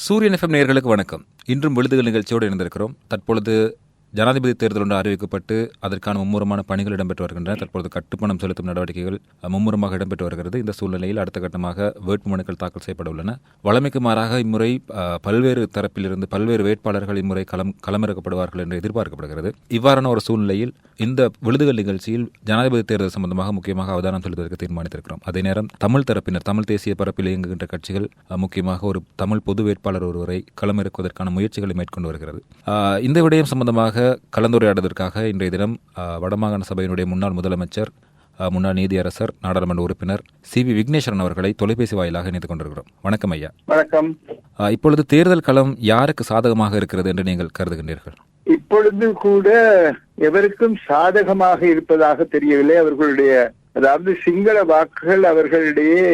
சூரியன் எஃப்எம் நேர்களுக்கு வணக்கம். இன்றும் விழுதுகள் நிகழ்ச்சியோடு இணைந்திருக்கிறோம். தற்பொழுது ஜனாதிபதி தேர்தல் ஒன்று அறிவிக்கப்பட்டு அதற்கான மும்முரமான பணிகள் இடம்பெற்று வருகின்றன. தற்போது கட்டுப்பணம் செலுத்தும் நடவடிக்கைகள் மும்முரமாக இடம்பெற்று வருகிறது. இந்த சூழ்நிலையில் அடுத்த கட்டமாக வேட்புமனுக்கள் தாக்கல் செய்யப்பட உள்ளன. வளமைக்கு மாறாக இம்முறை பல்வேறு தரப்பிலிருந்து பல்வேறு வேட்பாளர்கள் இம்முறை களம் களமிறக்கப்படுவார்கள் என்று எதிர்பார்க்கப்படுகிறது. இவ்வாறான ஒரு சூழ்நிலையில் இந்த விழுதுகள் நிகழ்ச்சியில் ஜனாதிபதி தேர்தல் சம்பந்தமாக முக்கியமாக அவதானம் செலுத்துவதற்கு தீர்மானித்திருக்கிறோம். அதே நேரம் தமிழ் தரப்பினர் தமிழ் தேசிய பரப்பில் இயங்குகின்ற கட்சிகள் முக்கியமாக ஒரு தமிழ் பொது வேட்பாளர் ஒருவரை களமிறக்குவதற்கான முயற்சிகளை மேற்கொண்டு வருகிறது. இந்த விடயம் சம்பந்தமாக கலந்துரையாடுவதற்காக இன்றைய தினம் வடமாகாண சபையினுடைய முன்னாள் முதலமைச்சர் முன்னாள் நீதியரசர் நாடாளுமன்ற உறுப்பினர் சி வி விக்னேஸ்வரன் அவர்களை தொலைபேசி வாயிலாக இணைத்துக் கொண்டிருக்கிறோம். வணக்கம் ஐயா. வணக்கம். இப்பொழுது தேர்தல் களம் யாருக்கு சாதகமாக இருக்கிறது என்று நீங்கள் கருதுகின்றீர்கள்? இப்பொழுது கூட எவருக்கும் சாதகமாக இருப்பதாக தெரியவில்லை. அவர்களுடைய அதாவது சிங்கள வாக்குகள் அவர்களிடையே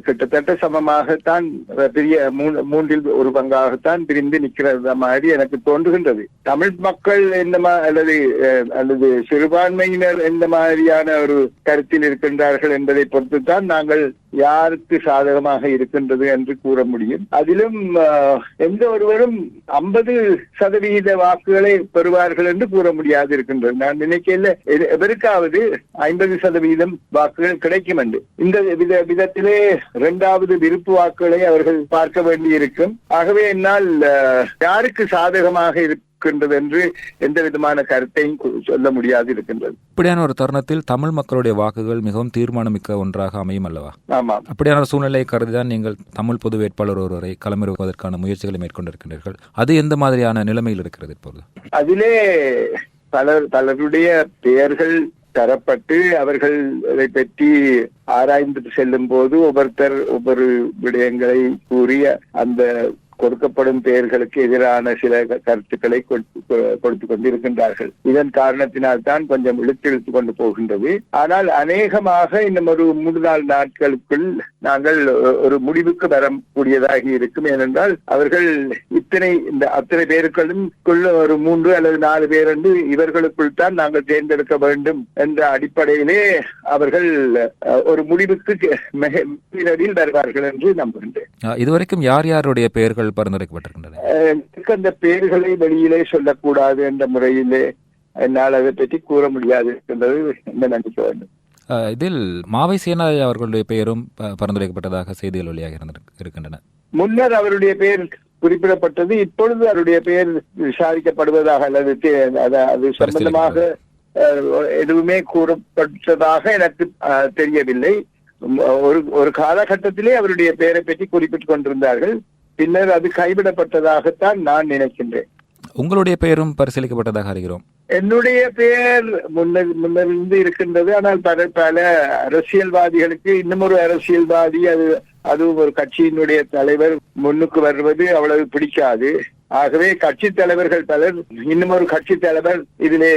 கிட்டத்தட்ட சமமாகத்தான் பெரிய மூன்றில் ஒரு பங்காகத்தான் பிரிந்து நிற்கிறது மாதிரி எனக்கு தோன்றுகின்றது. தமிழ் மக்கள் எந்த மா- அல்லது அஹ், அல்லது சிறுபான்மையினர் எந்த மாதிரியான ஒரு கருத்தில் இருக்கின்றார்கள் என்பதை பொறுத்துத்தான் நாங்கள் யாருக்கு சாதகமாக இருக்கின்றது என்று கூற முடியும். அதிலும் அஹ், எந்த ஒருவரும் ஐம்பது சதவீத வாக்குகளை பெறுவார்கள் என்று கூற முடியாது இருக்கின்றது. நான் நினைக்கல எது- எவருக்காவது ஐம்பது சதவீதம் வாக்குகள் கிடைக்கும் என்று. இந்த வித விதத்திலே இரண்டாவது விருப்பு வாக்குகளை அவர்கள் பார்க்க வேண்டியிருக்கும். ஆகவே என்னால் அஹ், யாருக்கு சாதகமாக இருக்கின்றது என்று எந்த விதமான கருத்தையும் சொல்ல முடியாது இருக்கின்றது. இப்படியான ஒரு தருணத்தில் தமிழ் மக்களுடைய வாக்குகள் மிகவும் தீர்மானமிக்க ஒன்றாக அமையும் அல்லவா? ஆமாம் அப்படியான ஒரு சூழ்நிலையை கருதிதான் நீங்கள் தமிழ் பொது வேட்பாளர் ஒருவரை களமிறக்குவதற்கான முயற்சிகளை மேற்கொண்டிருக்கின்றீர்கள். அது எந்த மாதிரியான நிலைமையில் இருக்கிறது இப்பொழுது அதிலே பலர் பலருடைய பெயர்கள் தரப்பட்டு அவர்கள் அதை பற்றி ஆராய்ந்து செல்லும் போது ஒவ்வொருத்தர் ஒவ்வொரு விடயங்களை கூறிய அந்த கொடுக்கப்படும் பெயர்களுக்கு எதிரான சில கருத்துக்களை கொடுத்து கொண்டிருக்கின்றார்கள். இதன் காரணத்தினால் தான் கொஞ்சம் இழுத்து கொண்டு போகின்றது. ஆனால் அநேகமாக இன்னும் ஒரு மூன்று நாலு நாட்களுக்குள் நாங்கள் ஒரு முடிவுக்கு வரக்கூடியதாக இருக்கும். ஏனென்றால் அவர்கள் இத்தனை இந்த அத்தனை பேருக்களும் ஒரு மூன்று அல்லது நாலு பேர் என்று இவர்களுக்குள் தான் நாங்கள் தேர்ந்தெடுக்க வேண்டும் என்ற அடிப்படையிலே அவர்கள் ஒரு முடிவுக்கு வருவார்கள் என்று நம்புகின்றேன். இதுவரைக்கும் யார் யாருடைய பெயர்கள் பரிந்துரைக்கப்பட்டிருக்கின்றன. அந்த பெயர்களை வெளியிலே சொல்லக்கூடாது என்ற முறையிலே என்னால் அதை பற்றி கூற முடியாது என்பது என்ன நினைக்க வேண்டும்? இதில் மாவை சேனாய் அவர்களுடைய பெயரும் பரிந்துரைக்கப்பட்டதாக செய்திகள் வழியாக இருக்கின்றன. முன்னர் அவருடைய பெயர் குறிப்பிடப்பட்டது இப்பொழுது அவருடைய பெயர் விசாரிக்கப்படுவதாக அல்லது அத- சம்பந்தமாக எதுவுமே கூறப்பட்டதாக எனக்கு தெரியவில்லை. ஒரு ஒரு காலகட்டத்திலே அவருடைய பெயரை பற்றி குறிப்பிட்டுக் கொண்டிருந்தார்கள். பின்னர் அது கைவிடப்பட்டதாகத்தான் நான் நினைக்கின்றேன். உங்களுடைய பெயரும் பரிசீலிக்கப்பட்டதாக அறிகிறோம். என்னுடைய பெயர் முன்னர் முன்னிருந்து இருக்கின்றது. ஆனால் பல பல அரசியல்வாதிகளுக்கு இன்னும் ஒரு அரசியல்வாதி அது அதுவும் ஒரு கட்சியினுடைய தலைவர் முன்னுக்கு வருவது அவ்வளவு பிடிக்காது. ஆகவே கட்சி தலைவர்கள் பலர் இன்னும் ஒரு கட்சி தலைவர் இதிலே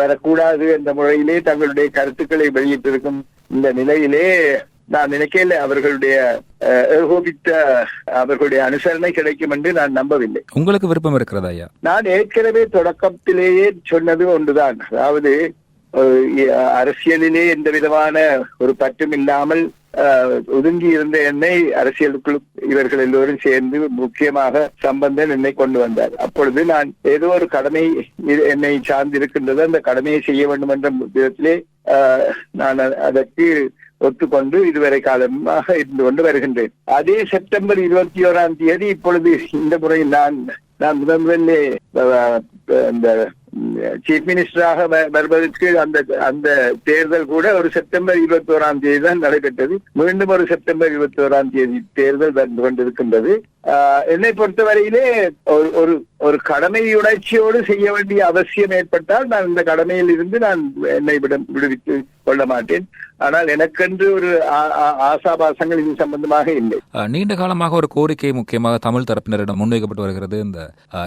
வரக்கூடாது என்ற முறையிலே தங்களுடைய கருத்துக்களை வெளியிட்டிருக்கும் இந்த நிலையிலே நான் நினைக்கல அவர்களுடைய ஏகோபித்த அவர்களுடைய அனுசரணை கிடைக்கும் என்று நான் நம்பவில்லை. உங்களுக்கு விருப்பம் இருக்கிறதா ஐயா? நான் ஏற்கனவே தொடக்கத்திலேயே சொன்னது ஒன்றுதான். அதாவது அரசியலிலே எந்த விதமான ஒரு பற்றும் இல்லாமல் ஒதுங்கி இருந்த என்னை அரசியலுக்குள் இவர்கள் எல்லோரும் சேர்ந்து முக்கியமாக சம்பந்தன் என்னை கொண்டு வந்தார். அப்பொழுது நான் ஏதோ ஒரு கடமை என்னை சார்ந்திருக்கின்றது. அந்த கடமையை செய்ய வேண்டும் என்ற விதத்திலே நான் அதற்கு ஒத்துக்கொண்டு இதுவரை காலமாக இருந்து கொண்டு வருகின்றேன். அதே செப்டம்பர் இருபத்தி ஓராம் தேதி இப்பொழுது இந்த முறை நான் நான் முதன் முதல்ல இந்த சீஃப் மினிஸ்டராக வ- வருவதற்கு அந்த அந்த தேர்தல் கூட ஒரு செப்டம்பர் இருபத்தி ஓராம் தேதி தான் நடைபெற்றது. மீண்டும் ஒரு செப்டம்பர் இருபத்தி ஓராம் தேதி தேர்தல் வந்து கொண்டிருக்கின்றது. என்னை பொறுத்தவரையிலே ஒரு ஒரு ஒரு கடமையுணர்ச்சியோடு செய்ய வேண்டிய அவசியம் ஏற்பட்டால் நான் இந்த கடமையில் இருந்து நான் என்னை விட விடுவித்து கொள்ள மாட்டேன். ஆனால் எனக்கென்று ஒரு ஆ- ஆ- ஆசாபாசங்கள் இது சம்பந்தமாக இல்லை. நீண்ட காலமாக ஒரு கோரிக்கை முக்கியமாக தமிழ் தரப்பினரிடம் முன்வைக்கப்பட்டு வருகிறது. இந்த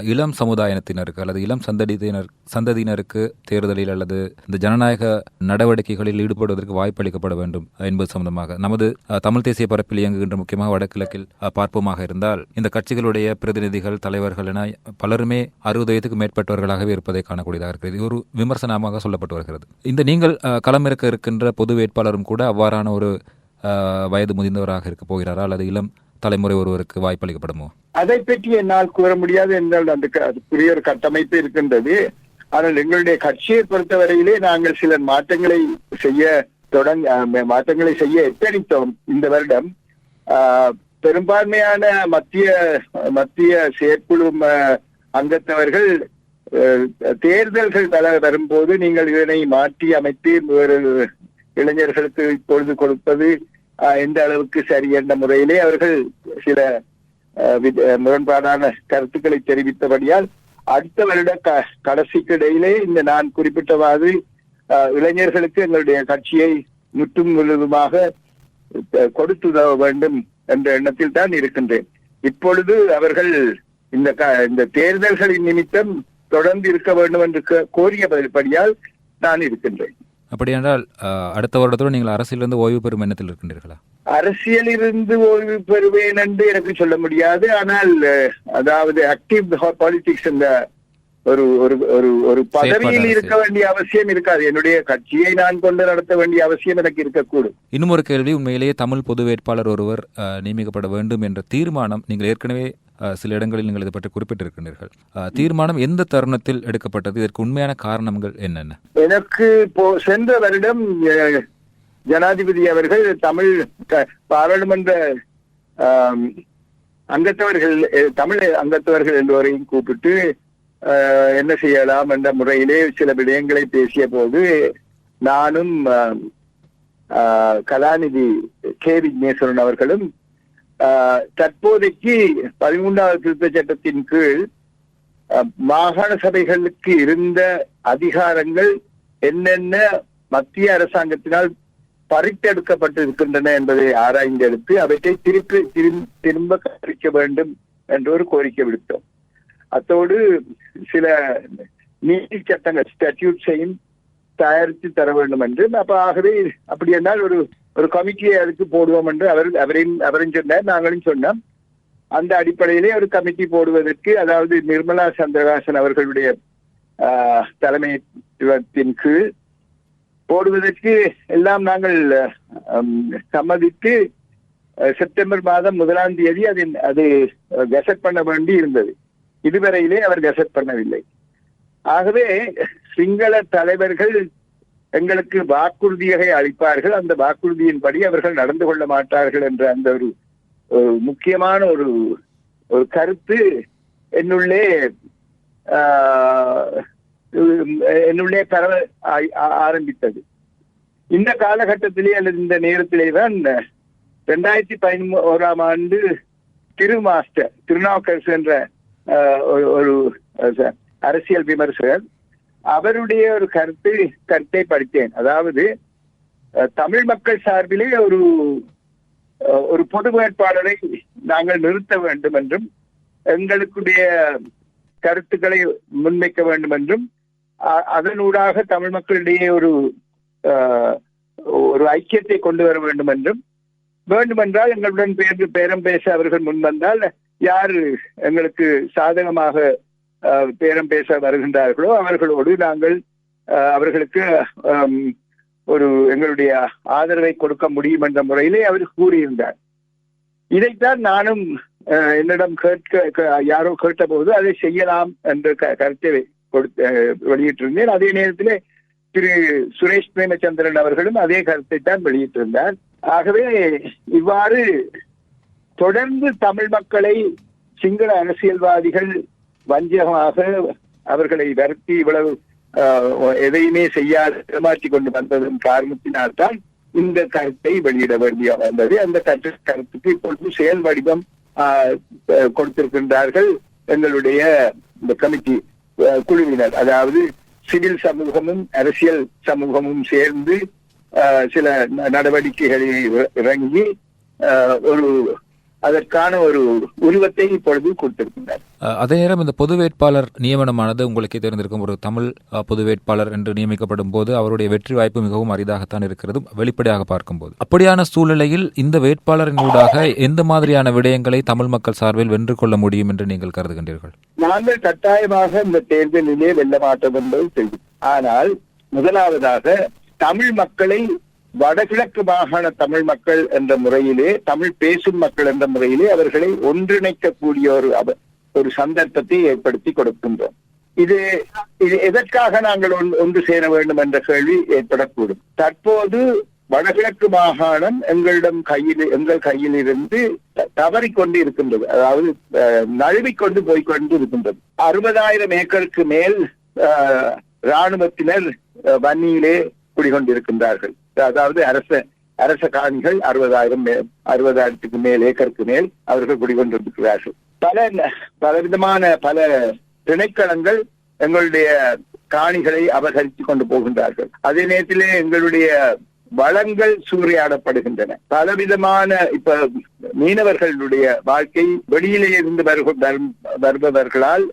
இளம் சமுதாயத்தினருக்கு அல்லது இளம் சந்ததியினர் சந்ததியினருக்கு தேர்தலில் அல்லது இந்த ஜனநாயக நடவடிக்கைகளில் ஈடுபடுவதற்கு வாய்ப்பு அளிக்கப்பட வேண்டும் என்பது சம்பந்தமாக நமது தமிழ் தேசிய பரப்பில் இயங்குகின்ற முக்கியமாக வடகிழக்கில் அஹ், பார்ப்போமாக இருந்தால் இந்த கட்சிகளுடைய பிரதிநிதிகள் தலைவர்கள் என பலருமே அறுபது வயதுக்கு மேற்பட்டவர்களாகவே இருப்பதை காணக்கூடியதாக இருக்கிறது. ஒரு விமர்சனமாக சொல்லப்பட்டு வருகிறது. இந்த நீங்கள் களமிறக்க இருக்கின்ற பொது வேட்பாளரும் கூட அவ்வாறான ஒரு வயது முதிர்ந்தவராக இருக்க போகிறாரா? அல்லது இளம் தலைமுறை ஒருவருக்கு வாய்ப்பளிக்கப்படுமோ? அதை பற்றி என்னால் கூற முடியாது என்றால் அந்த அதுக்குரிய ஒரு கட்டமைப்பு இருக்கின்றது. ஆனால் எங்களுடைய கட்சியை பொறுத்தவரையிலே நாங்கள் சில மாற்றங்களை செய்ய தொடங்க மாற்றங்களை செய்ய எத்தனித்தோம் இந்த வருடம். ஆஹ், பெரும்பான்மையான மத்திய மத்திய செயற்குழு அஹ், அங்கத்தவர்கள் தேர்தல்கள் பல வரும்போது நீங்கள் இதனை மாற்றி அமைத்து ஒரு இளைஞர்களுக்கு இப்பொழுது கொடுப்பது எந்த அளவுக்கு சரி என்ற முறையிலே அவர்கள் சில முரண்பாடான கருத்துக்களை தெரிவித்தபடியால் அடுத்த வருட க- கடைசிக்கு இடையிலே இந்த நான் குறிப்பிட்டவாறு அஹ், இளைஞர்களுக்கு எங்களுடைய கட்சியை முற்றும் முழுதுமாக கொடுத்து வேண்டும் என்ற எண்ணத்தில் தான் இருக்கின்றேன். இப்பொழுது அவர்கள் இந்த இந்த தேர்தல்களின் நிமித்தம் தொடர்ந்து இருக்க வேண்டும் என்று கோ- கோரியபடியால் நான் இருக்கின்றேன். அப்படியென்றால் அஹ், அடுத்த வருடத்தோடு நீங்கள் அரசியலிருந்து ஓய்வு பெறும் எண்ணத்தில் இருக்கின்றீர்களா? அரசியலிருந்து ஓய்வு பெறுவேன் என்று எனக்கு சொல்ல முடியாது. ஆனால் அதாவது ஆக்டிவ் பாலிடிக்ஸ் என்ற ஒரு ஒரு ஒரு ஒரு பதவியில் இருக்க வேண்டிய அவசியம் இருக்காது. என்னுடைய கட்சியை நான் கொண்டு நடத்த வேண்டிய அவசியம் எனக்கு இருக்கக்கூடும். இன்னும் ஒரு கேள்வி. உண்மையிலேயே தமிழ் பொது வேட்பாளர் ஒருவர் நியமிக்கப்பட வேண்டும் என்ற தீர்மானம் நீங்கள் ஏற்கனவே சில இடங்களில் நீங்கள் இதை பற்றி குறிப்பிட்டிருக்கின்றீர்கள் அஹ், தீர்மானம் எந்த தருணத்தில் எடுக்கப்பட்டது? இதற்கு உண்மையான காரணங்கள் என்னென்ன? எனக்கு இப்போ சென்ற வருடம் ஜனாதிபதி அவர்கள் தமிழ் பாராளுமன்ற அங்கத்தவர்கள் தமிழ் அங்கத்தவர்கள் எல்லோரையும் கூப்பிட்டு என்ன செய்யலாம் என்ற முறையிலே சில விடயங்களை பேசிய போது நானும் ஆஹ், கலாநிதி கே. விக்னேஸ்வரன் அவர்களும் ஆஹ், தற்போதைக்கு பதிமூன்றாவது திருத்த சட்டத்தின் கீழ் அஹ், மாகாண சபைகளுக்கு இருந்த அதிகாரங்கள் என்னென்ன மத்திய அரசாங்கத்தினால் பறித்தெடுக்கப்பட்டிருக்கின்றன என்பதை ஆராய்ந்தெடுத்து அவற்றை திருப்பி திரும்ப கற்பிக்க வேண்டும் என்று ஒரு கோரிக்கை விடுத்தோம். அத்தோடு சில நீதி சட்டங்கள் ஸ்டாட்யூட்ஸையும் தயாரித்து தர வேண்டும் என்று அப்ப ஆகவே அப்படி என்றால் ஒரு ஒரு கமிட்டியை அதுக்கு போடுவோம் என்று அவர் அவரையும் அவரையும் சொன்னார் நாங்களும் சொன்னோம். அந்த அடிப்படையிலே ஒரு கமிட்டி போடுவதற்கு அதாவது நிர்மலா சந்திரகாசன் அவர்களுடைய ஆஹ், தலைமைத்துவத்தின் கீழ் போடுவதற்கு எல்லாம் நாங்கள் சம்மதித்து செப்டம்பர் மாதம் முதலாம் தேதி அது அது கெசட் பண்ண வேண்டி இருந்தது. இதுவரையிலே அவர் கசட் பண்ணவில்லை. ஆகவே சிங்கள தலைவர்கள் எங்களுக்கு வாக்குறுதியை அளிப்பார்கள். அந்த வாக்குறுதியின்படி அவர்கள் நடந்து கொள்ள மாட்டார்கள் என்ற அந்த ஒரு முக்கியமான ஒரு ஒரு கருத்து என்னுள்ளே ஆஹ், என்னுள்ளே பரவ ஆ- ஆ- ஆரம்பித்தது. இந்த காலகட்டத்திலே அல்லது இந்த நேரத்திலே தான் ரெண்டாயிரத்தி பதினோராம் ஆண்டு திரு மாஸ்டர் திருநாவுக்கரசு என்ற ஒரு- ஒரு அரசியல் விமர்சகர் அவருடைய ஒரு கருத்து கருத்தை படித்தேன். அதாவது தமிழ் மக்கள் சார்பிலே ஒரு ஒரு பொது வேட்பாளரை நாங்கள் நிறுத்த வேண்டும் என்றும் எங்களுக்குடைய கருத்துக்களை முன்வைக்க வேண்டும் என்றும் அதனூடாக தமிழ் மக்களிடையே ஒரு ஒரு ஐக்கியத்தை கொண்டு வர வேண்டும் என்றும் வேண்டுமென்றால் எங்களுடன் பேர் பேரம் பேச அவர்கள் முன்வந்தால் யார் எங்களுக்கு சாதகமாக அஹ், பேரம் பேச வருகின்றார்களோ அவர்களோடு நாங்கள் அஹ், அவர்களுக்கு ஒரு எங்களுடைய ஆதரவை கொடுக்க முடியும் என்ற முறையிலே அவர் கூறியிருந்தார். இதைத்தான் நானும் அஹ், என்னிடம் கேட்க க- யாரோ கேட்டபோது அதை செய்யலாம் என்ற க- கருத்தை கொடுத்து அஹ், வெளியிட்டிருந்தேன். அதே நேரத்திலே திரு சுரேஷ் பிரேமச்சந்திரன் அவர்களும் அதே கருத்தை தான் வெளியிட்டிருந்தார். ஆகவே இவ்வாறு தொடர்ந்து தமிழ் மக்களை சிங்கள அரசியல்வாதிகள் வஞ்சகமாக அவர்களை வருத்தி இவ்வளவு ஆஹ், எதையுமே செய்யாது ஏமாற்றி கொண்டு வந்ததன் காரணத்தினால்தான் இந்த கருத்தை வெளியிட வேண்டிய வந்தது. அந்த கருத்து கருத்துக்கு இப்பொழுது செயல் வடிவம் ஆஹ், கொடுத்திருக்கின்றார்கள் எங்களுடைய இந்த கமிட்டி குழுவினர். அதாவது சிவில் சமூகமும் அரசியல் சமூகமும் சேர்ந்து ஆஹ், சில ந- நடவடிக்கைகளில் இறங்கி ஆஹ், ஒரு அதற்கான ஒரு உருவத்தை இப்பொழுது கொடுத்திருக்கின்றார். அதே நேரம் இந்த பொது வேட்பாளர் நியமனமானது உங்களுக்கே தெரிந்திருக்கும் ஒரு தமிழ் பொது வேட்பாளர் என்று நியமிக்கப்படும் போது அவருடைய வெற்றி வாய்ப்பு மிகவும் அரிதாகத்தான் இருக்கிறது வெளிப்படையாக பார்க்கும்போது. அப்படியான சூழ்நிலையில் இந்த வேட்பாளரின் ஊடாக எந்த மாதிரியான விடயங்களை தமிழ் மக்கள் சார்பில் வென்று கொள்ள முடியும் என்று நீங்கள் கருதுகின்றீர்கள்? நாங்கள் கட்டாயமாக இந்த தேர்தலிலே வெல்ல மாட்டோம் என்பது தெரியும். ஆனால் முதலாவதாக தமிழ் மக்களை வடகிழக்கு மாகாண தமிழ் மக்கள் என்ற முறையிலே தமிழ் பேசும் மக்கள் என்ற முறையிலே அவர்களை ஒன்றிணைக்கக்கூடிய ஒரு அவ- ஒரு சந்தர்ப்பத்தை ஏற்படுத்தி கொடுக்கின்றோம். இது இது எதற்காக நாங்கள் ஒன்று சேர வேண்டும் என்ற கேள்வி ஏற்படக்கூடும். தற்போது வடகிழக்கு மாகாணம் எங்களிடம் கையில் எங்கள் கையில் இருந்து தவறிக்கொண்டு இருக்கின்றது அதாவது அஹ், நழுவிக்கொண்டு போய்கொண்டு இருக்கின்றது அறுபதாயிரம் ஏக்கருக்கு மேல் அஹ், ராணுவத்தினர் அஹ், வன்னியிலே குடிகொண்டிருக்கின்றார்கள். அதாவது அரச அரச காணிகள் அறுபதாயிரம் அறுபதாயிரத்துக்கு மேல் ஏக்கருக்கு மேல் அவர்கள் குடிகொண்டிருக்கிறார்கள். பல பலவிதமான பல திணைக்களங்கள் எங்களுடைய காணிகளை அபகரித்து கொண்டு போகின்றார்கள். அதே நேரத்திலே எங்களுடைய வளங்கள் சூறையாடப்படுகின்றன. பலவிதமான இப்ப மீனவர்களுடைய வாழ்க்கை வெளியிலே இருந்து வரும்- வருபவர்களால்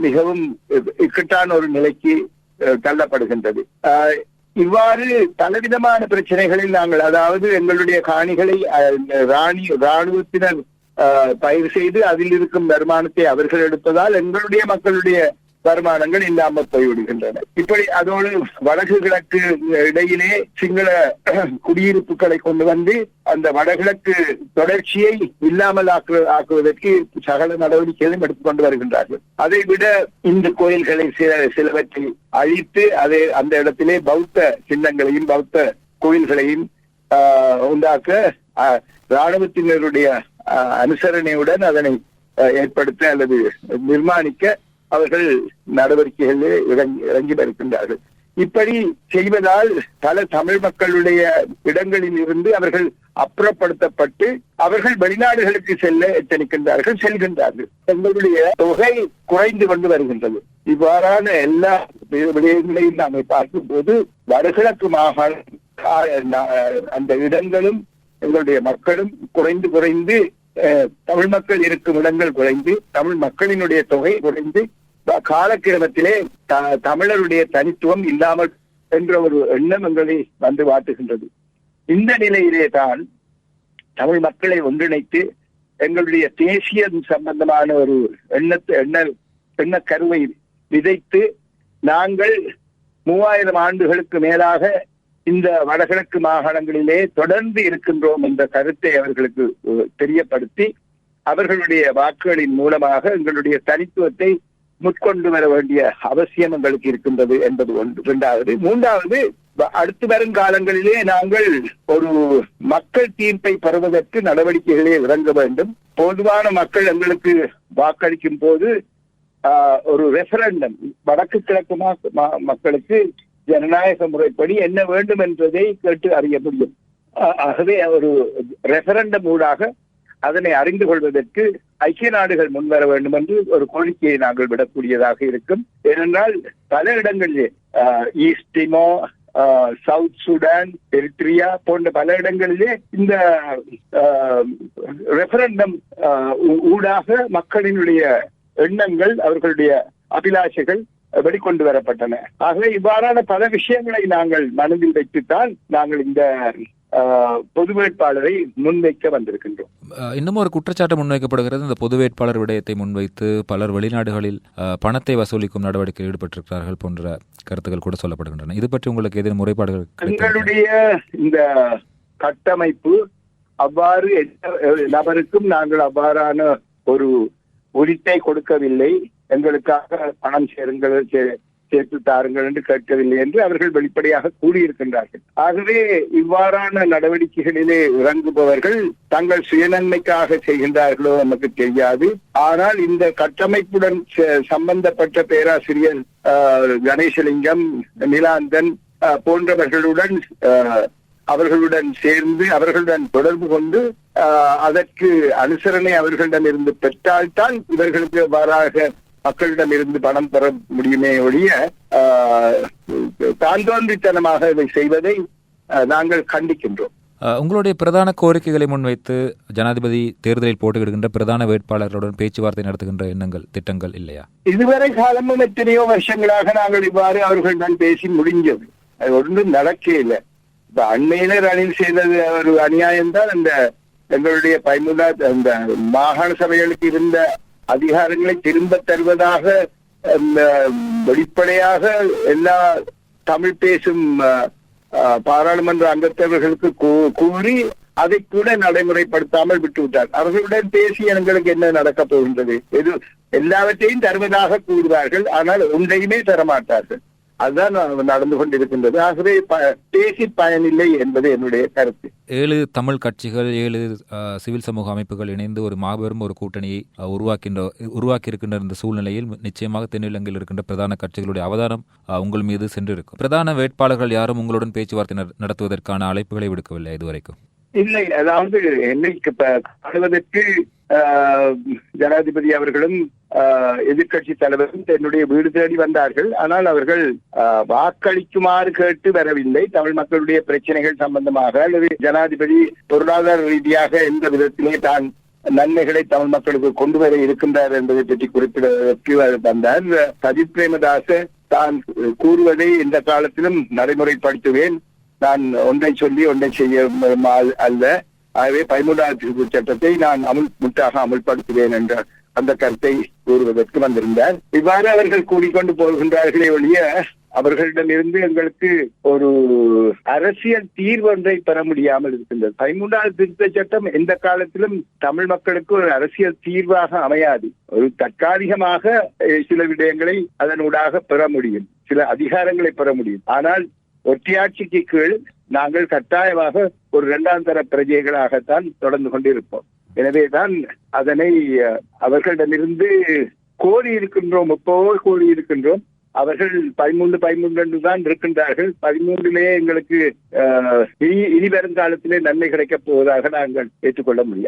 மிகவும் இக்கட்டான ஒரு நிலைக்கு அஹ், தள்ளப்படுகின்றது. இவ்வாறு பலவிதமான பிரச்சனைகளில் நாங்கள் அதாவது எங்களுடைய காணிகளை ராணி ராணுவத்தினர் பயிர் செய்து அதில் இருக்கும் வருமானத்தை அவர்கள் எடுப்பதால் எங்களுடைய மக்களுடைய வருமானங்கள் இல்லாமல் போய்விடுகின்றன. இப்படி அதோடு வடக்கு கிழக்கு இடையிலே சிங்கள குடியிருப்புகளை கொண்டு வந்து அந்த வடகிழக்கு தொடர்ச்சியை இல்லாமல் ஆக்கு ஆக்குவதற்கு சகல நடவடிக்கைகளும் எடுத்துக்கொண்டு வருகின்றார்கள். அதை விட இந்து கோயில்களை சில சிலவற்றை அழித்து அதை அந்த இடத்திலே பௌத்த சின்னங்களையும் பௌத்த கோயில்களையும் ஆஹ், உண்டாக்க ஆஹ், ராணுவத்தினருடைய அனுசரணையுடன் அதனை ஏற்படுத்த அல்லது நிர்மாணிக்க அவர்கள் நடவடிக்கைகளில் இறங்கி இறங்கி வருகின்றார்கள். இப்படி செய்வதால் பல தமிழ் மக்களுடைய இடங்களில் இருந்து அவர்கள் அப்புறப்படுத்தப்பட்டு அவர்கள் வெளிநாடுகளுக்கு செல்ல எத்தனிக்கின்றார்கள் செல்கின்றார்கள். எங்களுடைய தொகை குறைந்து கொண்டு வருகின்றது. இவ்வாறான எல்லா விடயங்களையும் நாங்கள் பார்க்கும்போது வடகிழக்கு மாகாண அந்த இடங்களும் எங்களுடைய மக்களும் குறைந்து குறைந்து அஹ், தமிழ் மக்கள் இருக்கும் இடங்கள் குறைந்து தமிழ் மக்களினுடைய தொகை குறைந்து காலக்கிரமத்திலே த- தமிழருடைய தனித்துவம் இல்லாமல் என்ற ஒரு எண்ணம் எங்களை வந்து வாட்டுகின்றது. இந்த நிலையிலே தான் தமிழ் மக்களை ஒன்றிணைத்து எங்களுடைய தேசிய சம்பந்தமான ஒரு எண்ணத்தை எண்ண எண்ண கருவை விதைத்து நாங்கள் மூவாயிரம் ஆண்டுகளுக்கு மேலாக இந்த வடகிழக்கு மாகாணங்களிலே தொடர்ந்து இருக்கின்றோம் என்ற கருத்தை அவர்களுக்கு தெரியப்படுத்தி அவர்களுடைய வாக்குகளின் மூலமாக எங்களுடைய தனித்துவத்தை முட்கொண்டு வர வேண்டிய அவசியம் எங்களுக்கு இருக்கின்றது என்பது ஒன்று. இரண்டாவது மூன்றாவது அடுத்து வரும் காலங்களிலே நாங்கள் ஒரு மக்கள் தீர்ப்பை பெறுவதற்கு நடவடிக்கைகளே இறங்க வேண்டும். பொதுவான மக்கள் எங்களுக்கு வாக்களிக்கும் போது ஆஹ், ஒரு ரெஃபரண்டம் வடக்கு கிழக்கு மா- மா- மக்களுக்கு ஜனநாயக முறைப்படி என்ன வேண்டும் என்பதை கேட்டு அறிய முடியும். ஆகவே ஒரு ரெஃபரண்டம் ஊடாக அதனை அறிந்து கொள்வதற்கு ஐக்கிய நாடுகள் முன்வர வேண்டும் என்று ஒரு கோரிக்கையை நாங்கள் விடக்கூடியதாக இருக்கும். ஏனென்றால் பல இடங்களிலே ஆஹ், ஈஸ்ட் டிமோ ஆஹ், சவுத் சுடான் எரித்ரியா போன்ற பல இடங்களிலே இந்த ரெஃபரண்டம் ஊடாக மக்களினுடைய எண்ணங்கள் அவர்களுடைய அபிலாஷைகள் வெளிக்கொண்டு வரப்பட்டன. ஆகவே இவ்வாறான பல விஷயங்களை நாங்கள் மனதில் வைத்துத்தான் நாங்கள் இந்த பொது வேட்பாளரை முன்வைக்க வந்திருக்கின்றோம். இன்னும் ஒரு குற்றச்சாட்டு முன்வைக்கப்படுகிறது. இந்த பொது வேட்பாளர் விடயத்தை முன்வைத்து பலர் வெளிநாடுகளில் பணத்தை வசூலிக்கும் நடவடிக்கையில் ஈடுபட்டிருக்கிறார்கள் போன்ற கருத்துக்கள் கூட சொல்லப்படுகின்றன. இது பற்றி உங்களுக்கு ஏதேனும் முறைப்பாடுகள்? எங்களுடைய இந்த கட்டமைப்பு அவ்வாறு நபருக்கும் நாங்கள் அவ்வாறான ஒரு உரித்தை கொடுக்கவில்லை. எங்களுக்காக பணம் சேருங்கள் சேர்த்து தாருங்கள் என்று கேட்கவில்லை என்று அவர்கள் வெளிப்படையாக கூறியிருக்கின்றார்கள். ஆகவே இவ்வாறான நடவடிக்கைகளிலே இறங்குபவர்கள் தங்கள் சுயநன்மைக்காக செய்கின்றார்களோ நமக்கு தெரியாது. ஆனால் இந்த கட்டமைப்புடன் ச- சம்பந்தப்பட்ட பேராசிரியர் கணேசலிங்கம் நிலாந்தன் போன்றவர்களுடன் அவர்களுடன் சேர்ந்து அவர்களுடன் தொடர்பு கொண்டு ஆஹ், அதற்கு அனுசரணை அவர்களிடம் இருந்து பெற்றால்தான் இவர்களுக்கு வாராக மக்களிடம் இருந்து பணம் பெற முடியுமே ஒழிய தாந்தோன்றித்தனமாக இதை செய்வதை நாங்கள் கண்டிக்கின்றோம். உங்களுடைய பிரதான கோரிக்கைகளை முன்வைத்து ஜனாதிபதி தேர்தலில் போட்டியிடுகின்ற பிரதான வேட்பாளர்களுடன் பேச்சுவார்த்தை நடத்துகின்ற எண்ணங்கள் திட்டங்கள் இல்லையா? இதுவரை காலமும் எத்தனையோ வருஷங்களாக நாங்கள் இவ்வாறு அவர்களுடன் பேசி முடிஞ்சது. அது ஒன்றும் நடக்கே இல்லை. இப்ப அண்மையில ரணில் செய்தது ஒரு அநியாயம் தான் அந்த எங்களுடைய பயனுள்ள அந்த மாகாண சபைகளுக்கு இருந்த அதிகாரங்களை திரும்ப தருவதாக வெளிப்படையாக எல்லா தமிழ் பேசும் அஹ், பாராளுமன்ற அங்கத்தவர்களுக்கு கூ- கூறி அதை கூட நடைமுறைப்படுத்தாமல் விட்டுவிட்டார். அவர்களுடன் பேசி எங்களுக்கு என்ன நடக்கப் போகின்றது? எது எல்லாவற்றையும் தருவதாக கூறுவார்கள் ஆனால் ஒன்றையுமே தரமாட்டார்கள். அதுதான் நடந்து கொண்டிருக்கின்றது. ஆகவே பேசி பயனில்லை என்பது என்னுடைய கருத்து. ஏழு தமிழ் கட்சிகள் ஏழு சிவில் சமூக அமைப்புகள் இணைந்து ஒரு மாபெரும் ஒரு கூட்டணியை உருவாக்கின்ற உருவாக்கி இருக்கின்ற இந்த சூழ்நிலையில் நிச்சயமாக தென்னிலங்கையில் இருக்கின்ற பிரதான கட்சிகளுடைய அவதானம் உங்கள் மீது சென்றிருக்கும். பிரதான வேட்பாளர்கள் யாரும் உங்களுடன் பேச்சுவார்த்தை நட- நடத்துவதற்கான அழைப்புகளை விடுக்கவில்லை இதுவரைக்கும். இல்லை அதாவது என்னை இப்ப காணுவதற்கு ஜனாதிபதி அவர்களும் ஆஹ், எதிர்க்கட்சி தலைவரும் என்னுடைய வீடு தேடி வந்தார்கள். ஆனால் அவர்கள் ஆஹ், வாக்களிக்குமாறு கேட்டு வரவில்லை. தமிழ் மக்களுடைய பிரச்சனைகள் சம்பந்தமாக அல்லது ஜனாதிபதி பொருளாதார ரீதியாக எந்த விதத்திலே தான் நன்மைகளை தமிழ் மக்களுக்கு கொண்டு வர இருக்கின்றார் என்பதை பற்றி குறிப்பிடுவதற்கு வந்தார். சஜித் பிரேமதாச தான் கூறுவதை இந்த காலத்திலும் நடைமுறைப்படுத்துவேன். நான் ஒன்றை சொல்லி ஒன்றை செய்ய அல்ல. ஆகவே பதிமூன்றாவது சட்டத்தை நான் அமுல் முட்டாக அமுல்படுத்துவேன் என்ற அந்த கருத்தை கூறுவதற்கு வந்திருந்தார். இவ்வாறு அவர்கள் கூறிக்கொண்டு போகின்றார்களே ஒழிய அவர்களிடமிருந்து எங்களுக்கு ஒரு அரசியல் தீர்வு ஒன்றை பெற முடியாமல் இருக்கின்றது. பதிமூன்றாவது திருத்த சட்டம் எந்த காலத்திலும் தமிழ் மக்களுக்கு ஒரு அரசியல் தீர்வாக அமையாது. ஒரு தற்காலிகமாக சில விடயங்களை அதனூடாக பெற முடியும். சில அதிகாரங்களை பெற முடியும். ஆனால் ஒற்றையாட்சிக்கு கீழ் நாங்கள் கட்டாயமாக ஒரு இரண்டாம் தர பிரஜைகளாகத்தான் தொடர்ந்து கொண்டிருப்போம். எனவேதான் அதனை அவர்களிடமிருந்து கோரி இருக்கின்றோம் எப்போவோ கோரி இருக்கின்றோம் அவர்கள் பதிமூன்று பதிமூன்று தான் இருக்கின்றார்கள். பதிமூன்றிலே எங்களுக்கு அஹ், இனி இனி வருங்காலத்திலே நன்மை கிடைக்கப் போவதாக நாங்கள் ஏற்றுக்கொள்ள முடியாது.